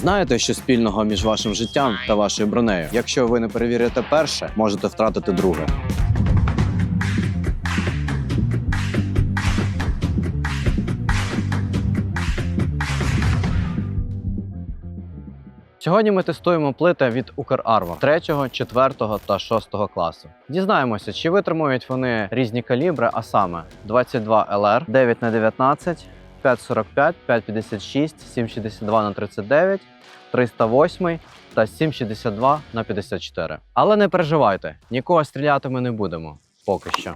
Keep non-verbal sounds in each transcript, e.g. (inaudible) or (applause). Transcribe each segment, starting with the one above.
Знаєте, що спільного між вашим життям та вашою бронею? Якщо ви не перевірите перше, можете втратити друге. Сьогодні ми тестуємо плити від Украрва 3, 4 та 6 класу. Дізнаємося, чи витримують вони різні калібри, а саме 22 ЛР, 9 на 19 545, 556, 762 на 39, 308 та 762 на 54. Але не переживайте, нікого стріляти ми не будемо поки що.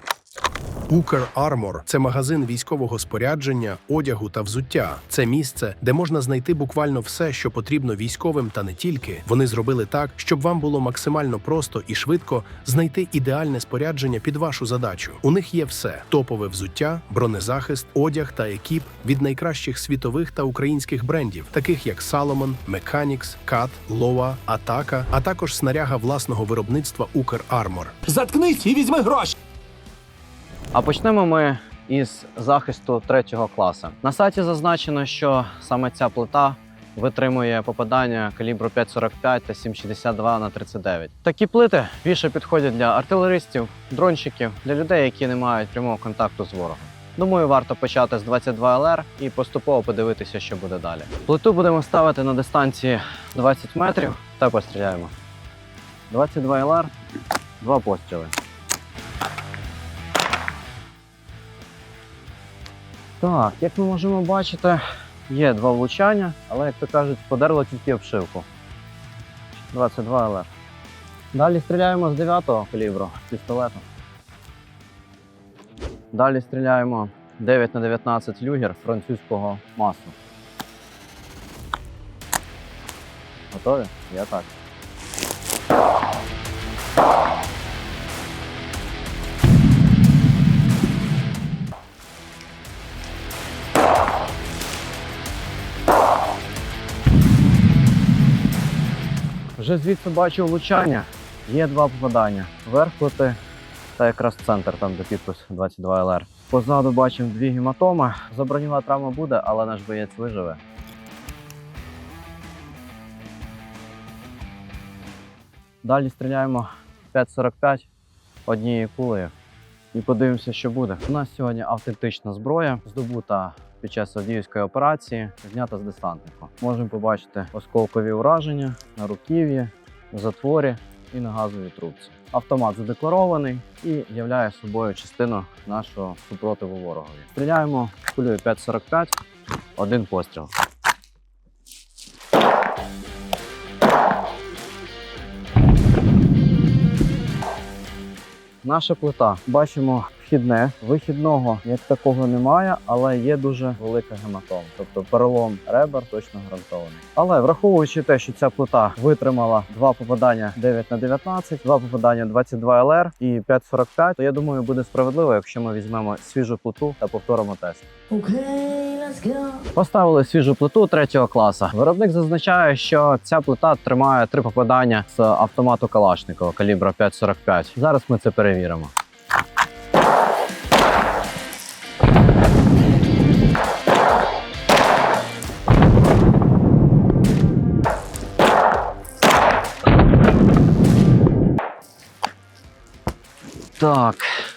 Укр Армор це магазин військового спорядження, одягу та взуття. Це місце, де можна знайти буквально все, що потрібно військовим, та не тільки. Вони зробили так, щоб вам було максимально просто і швидко знайти ідеальне спорядження під вашу задачу. У них є все: топове взуття, бронезахист, одяг та екіп від найкращих світових та українських брендів, таких як Salomon, Mechanics, Cat, Loa, Атака, а також снаряга власного виробництва Укр Армор. Заткнись і візьми гроші. А почнемо ми із захисту третього класу. На сайті зазначено, що саме ця плита витримує попадання калібру 5,45 та 7,62 на 39. Такі плити більше підходять для артилеристів, дронщиків, для людей, які не мають прямого контакту з ворогом. Думаю, варто почати з 22 ЛР і поступово подивитися, що буде далі. Плиту будемо ставити на дистанції 20 метрів та постріляємо. 22 ЛР, два постріли. Так, як ми можемо бачити, є два влучання, але, як то кажуть, подерло тільки обшивку. 22 ЛР. Далі стріляємо з 9-го калібру пістолетом. Далі стріляємо 9 на 19 люгер французького масу. Готові? Я так. Вже звідси бачу влучання. Є два попадання. Верх плити та якраз центр, там де підпис 22 ЛР. Позаду бачимо дві гематоми. Забронювана травма буде, але наш боєць виживе. Далі стріляємо 5.45 однією кулею і подивимося, що буде. У нас сьогодні автентична зброя, здобута під час Авдіївської операції, знята з десантнику. Можемо побачити осколкові ураження на руків'ї, затворі і на газовій трубці. Автомат задекларований і являє собою частину нашого супротиву ворогові. Стріляємо кулею 5.45, один постріл. Наша плита. Бачимо вхідне. Вихідного як такого немає, але є дуже велика гематома. Тобто перелом ребер точно гарантований. Але враховуючи те, що ця плита витримала два попадання 9 на 19, два попадання 22 ЛР і 5,45, то я думаю, буде справедливо, якщо ми візьмемо свіжу плиту та повторимо тест. Okay, let's go. Поставили свіжу плиту третього класу. Виробник зазначає, що ця плита тримає три попадання з автомату Калашникова калібра 5,45. Зараз ми це перевіримо. Так,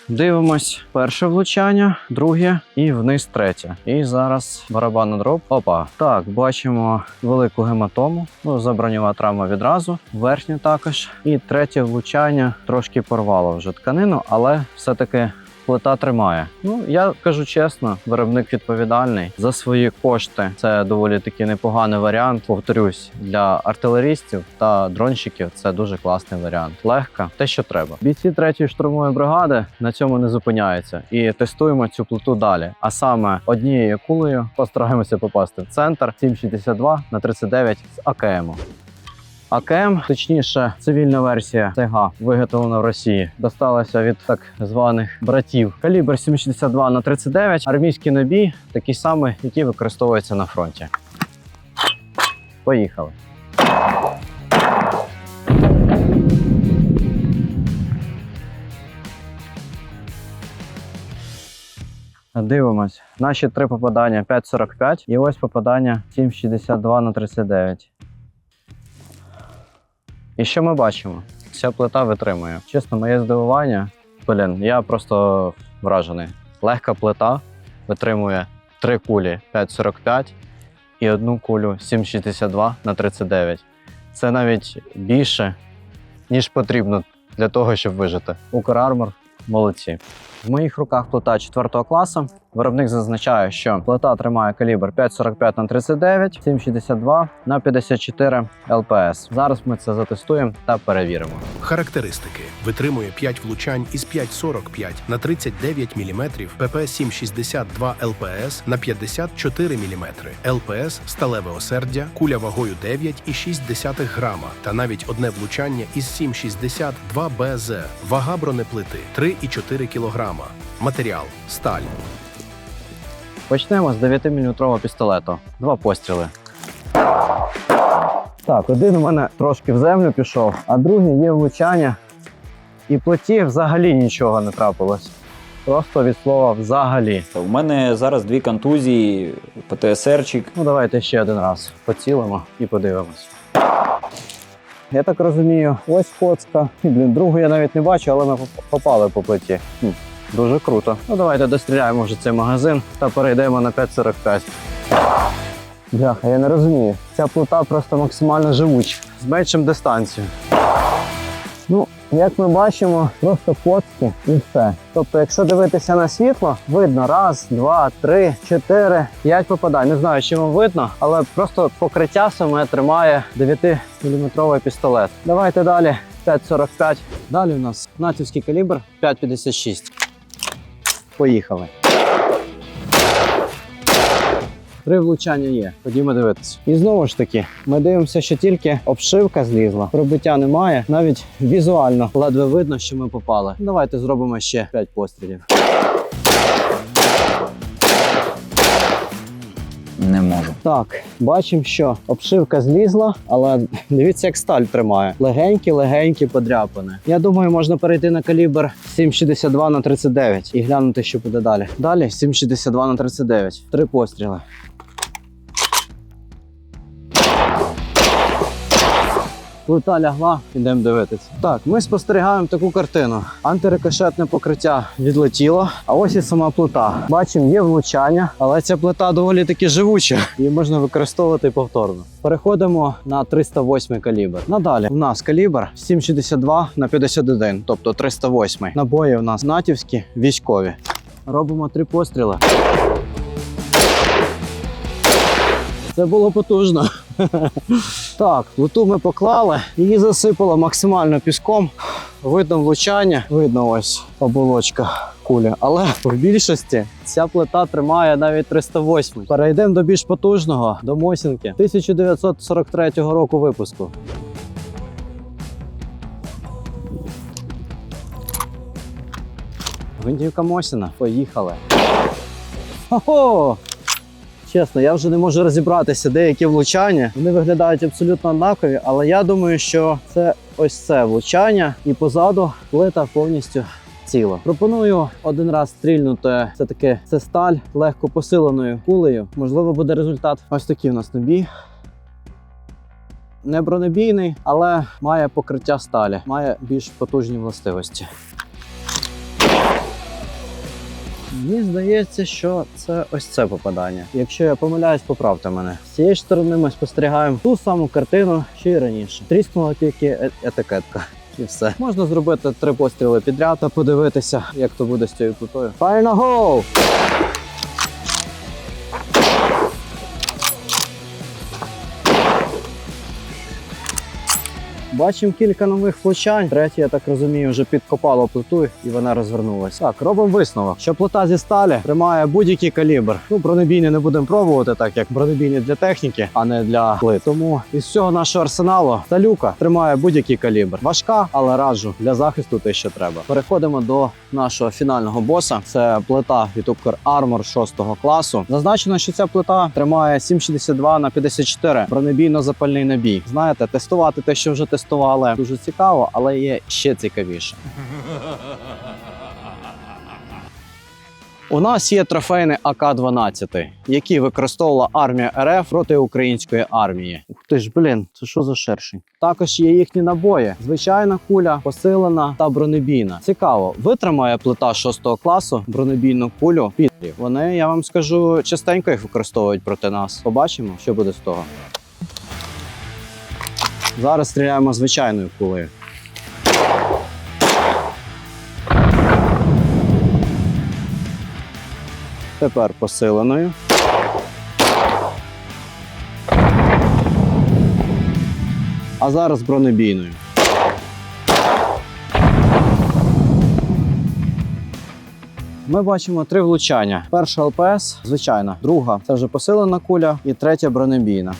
дивимось. Перше влучання, друге і вниз третє. І зараз барабанна дроб. Опа. Так, бачимо велику гематому. Ну, забронювала травма відразу. Верхня також. І третє влучання трошки порвало вже тканину, але все-таки. Плита тримає. Ну я кажу чесно, виробник відповідальний за свої кошти. Це доволі таки непоганий варіант. Повторюсь, для артилерістів та дронщиків це дуже класний варіант. Легка, те, що треба. Бійці третьої штурмової бригади на цьому не зупиняються і тестуємо цю плиту далі. А саме однією кулею постараємося попасти в центр 7,62 на 39 з АКМ. АКМ, точніше, цивільна версія ТГ, виготовлена в Росії, досталася від так званих братів. Калібр 7,62 на 39, армійський набій, такий самий, який використовується на фронті. Поїхали. Дивимось. Наші три попадання 5,45 і ось попадання 7,62 на 39. І що ми бачимо? Ця плита витримує. Чесно, моє здивування. Блін, я просто вражений. Легка плита витримує три кулі 5,45 і одну кулю 7,62 на 39. Це навіть більше, ніж потрібно для того, щоб вижити. Укрармор молодці. В моїх руках плита 4 класу. Виробник зазначає, що плита тримає калібр 5,45 на 39, 7,62 на 54 ЛПС. Зараз ми це затестуємо та перевіримо. Характеристики: витримує 5 влучань із 5,45 на 39 мм, ПП 762 ЛПС на 54 мм, ЛПС сталеве осердя, куля вагою 9,6 грама та навіть одне влучання із 7,62 БЗ, вага бронеплити 3,4 кг. Матеріал сталь. Почнемо з 9-мм пістолету. Два постріли. Так, один у мене трошки в землю пішов, а другий є влучання. І плиті взагалі нічого не трапилось. Просто від слова взагалі. У мене зараз дві контузії, ПТСРчик. Ну, давайте ще один раз поцілимо і подивимось. Я так розумію, ось коцка. Блін, другу я навіть не бачу, але ми попали по плиті. Дуже круто. Ну давайте достріляємо вже цей магазин та перейдемо на 5.45. Бляха, я не розумію. Ця плита просто максимально живуча. Зменшимо дистанцію. Ну, як ми бачимо, просто коцки і все. Тобто, якщо дивитися на світло, видно раз, два, три, чотири, п'ять попадань. Не знаю, чи вам видно, але просто покриття саме тримає 9-мм пістолет. Давайте далі. 5,45. Далі у нас натівський калібр 5,56. Поїхали. Три влучання є. Ходімо дивитися. І знову ж таки, ми дивимося, що тільки обшивка злізла, пробиття немає. Навіть візуально ледве видно, що ми попали. Давайте зробимо ще 5 пострілів. Так, бачимо, що обшивка злізла, але (laughs) дивіться, як сталь тримає. Легенькі-легенькі подряпини. Я думаю, можна перейти на калібр 7,62 на 39 і глянути, що буде далі. Далі 7,62 на 39. Три постріли. Плита лягла, ідемо дивитися. Так, ми спостерігаємо таку картину. Антирикошетне покриття відлетіло, а ось і сама плита. Бачимо, є влучання, але ця плита доволі таки живуча. Її можна використовувати повторно. Переходимо на 308 калібр. Надалі у нас калібр 7,62 на 51, тобто 308. Набої у нас натівські, військові. Робимо три постріли. Це було потужно. (laughs) Так, плиту ми поклали, її засипало максимально піском. Видно влучання, видно ось оболочка кулі. Але в більшості ця плита тримає навіть 308. Перейдемо до більш потужного, до Мосінки 1943 року випуску. Гвинтівка Мосіна. Поїхали. Хо-хо! Чесно, я вже не можу розібратися, деякі влучання. Вони виглядають абсолютно однакові, але я думаю, що це ось це влучання, і позаду плита повністю ціла. Пропоную один раз стрільнути. Це таки це сталь легко посиленою кулею. Можливо, буде результат. Ось такий у нас набій. Не бронебійний, але має покриття сталі, має більш потужні властивості. Мені здається, що це ось це попадання. Якщо я помиляюсь, поправте мене. З цієї сторони ми спостерігаємо ту саму картину, що й раніше. Тріснула тільки е- етикетка. І все. Можна зробити три постріли підряд та подивитися, як то буде з цією плитою. Файна go! Бачимо кілька нових влучань. Третє, я так розумію, вже підкопало плиту і вона розвернулася. Так, робимо висновок, що плита зі сталі тримає будь-який калібр. Ну, бронебійні не будемо пробувати, так як бронебійні для техніки, а не для плит. Тому із всього нашого арсеналу талюка тримає будь-який калібр. Важка, але раджу для захисту те, що треба. Переходимо до нашого фінального боса. Це плита від Upker Armor 6 класу. Зазначено, що ця плита тримає 7,62 на 54 бронебійно-запальний набій. Знаєте, тестувати те, що вже тестували, дуже цікаво, але є ще цікавіше. У нас є трофейний АК-12, який використовувала армія РФ проти української армії. Ух ти ж, блін, це що за шершень? Також є їхні набої. Звичайна куля, посилена та бронебійна. Цікаво, витримає плита 6 класу бронебійну кулю підрів. Вони, я вам скажу, частенько їх використовують проти нас. Побачимо, що буде з того. Зараз стріляємо звичайною кулею. Тепер посиленою. А зараз бронебійною. Ми бачимо три влучання: перша ЛПС, звичайна, друга це вже посилена куля, і третя бронебійна.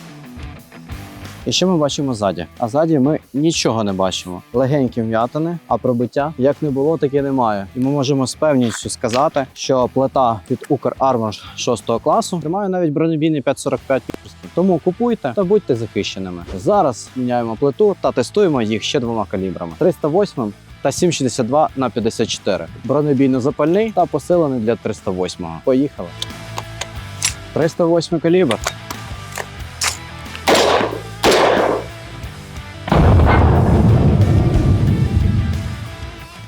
І що ми бачимо ззаді? А ззаді ми нічого не бачимо. Легенькі вм'ятини, а пробиття як не було, так і немає. І ми можемо з певністю сказати, що плита від Укрармор 6 класу тримає навіть бронебійний 545 пірський. Тому купуйте та будьте захищеними. Зараз міняємо плиту та тестуємо їх ще двома калібрами: 308 та 7,62 на 54. Бронебійно запальний та посилений для 308. Поїхали. 308 калібр.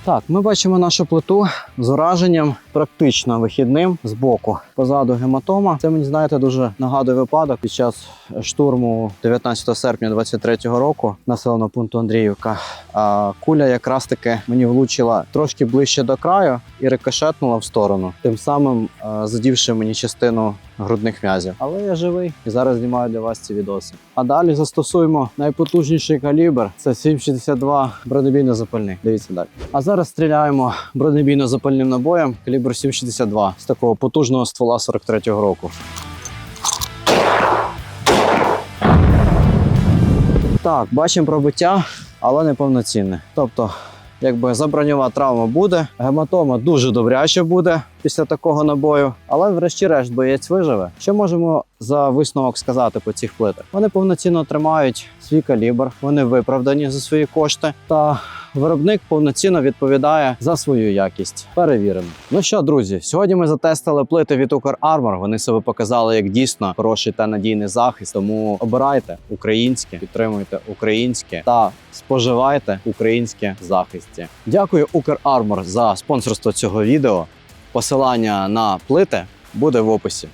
Так, ми бачимо нашу плиту з ураженням практично вихідним з боку. Позаду гематома. Це мені знаєте дуже нагадує випадок під час штурму 19 серпня 23-го року населеного пункту Андріївка. А куля якраз таки мені влучила трошки ближче до краю і рикошетнула в сторону, тим самим е, задівши мені частину грудних м'язів. Але я живий і зараз знімаю для вас ці відоси. А далі застосуємо найпотужніший калібр. Це 7,62 бронебійно запальний. Дивіться далі. А зараз стріляємо бронебійно запальним набоєм калібр 7,62 з такого потужного ствола 43-го року. Так, бачимо пробиття, але не повноцінне. Тобто, якби заброньова травма буде, гематома дуже добряче буде після такого набою, але врешті-решт боєць виживе. Що можемо за висновок сказати по цих плитах? Вони повноцінно тримають свій калібр, вони виправдані за свої кошти, та виробник повноцінно відповідає за свою якість. Перевірено. Ну що, друзі, сьогодні ми затестили плити від Armor. Вони себе показали як дійсно хороший та надійний захист. Тому обирайте українське, підтримуйте українське та споживайте українське захисті. Дякую Armor за спонсорство цього відео. Посилання на плити буде в описі.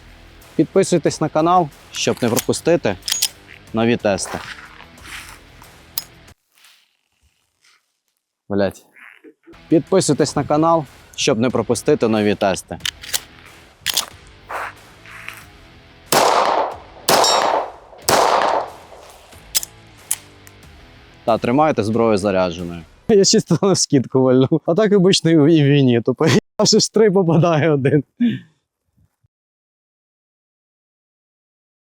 Підписуйтесь на канал, щоб не пропустити нові тести. Блять. Підписуйтесь на канал, щоб не пропустити нові тести. Та тримайте зброю зарядженою. (laughs) Я чисто на скидку вальну. А так обично і в війні. Тупо аж ж три попадає один.